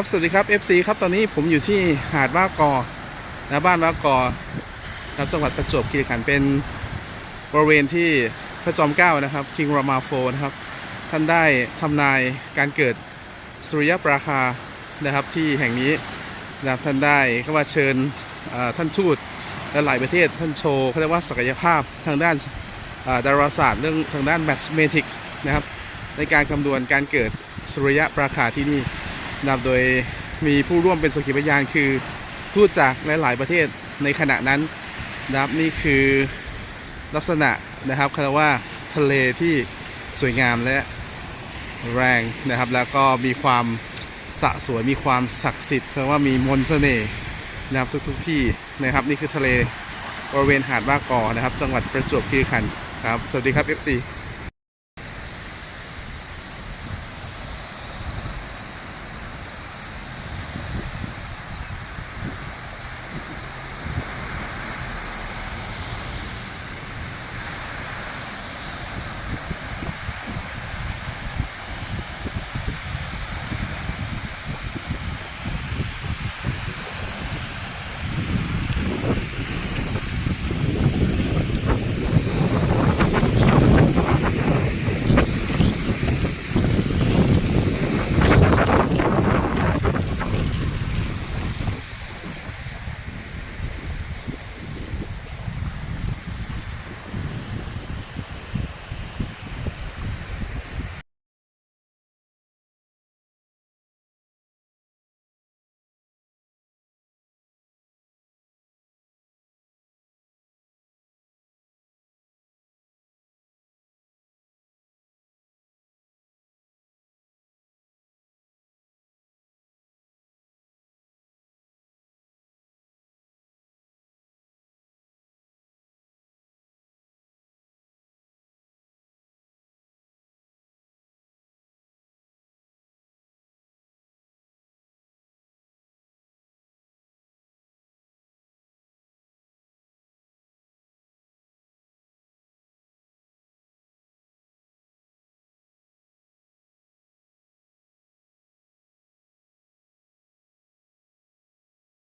ครับสวัสดีครับ FC ครับตอนนี้ผมอยู่ที่หาดว่ากอนะบ้านว่ากอนะครับจังหวัดประจวบคีรีขันธ์เป็นบริเวณที่พระจอมเกล้านะครับคิงรามาโฟนะครับ ท่านได้ทำนายการเกิดสุริยปราคานะครับที่แห่งนี้นะครับท่านได้ก็ว่าเชิญท่านทูตและหลายประเทศท่านโชว์เขาเรียกว่าศักยภาพทางด้านดาราศาสตร์เรื่องทางด้านแมทเมติกนะครับในการคำนวณการเกิดสุริยปราคาที่นี่ นะครับโดยมีผู้ร่วมเป็นสักขีพยานคือทูตจากหลาย ๆ ประเทศในขณะนั้นนะครับนี่คือลักษณะนะครับคำว่าทะเลที่สวยงามและแรงนะครับ แล้วก็มีความสะสวยมีความศักดิ์สิทธิ์คำว่ามีมนต์เสน่ห์นะครับทุกๆที่นะครับ นี่คือทะเลบริเวณหาดว่ากอนะครับ จังหวัดประจวบคีรีขันธ์ครับ สวัสดีครับ FC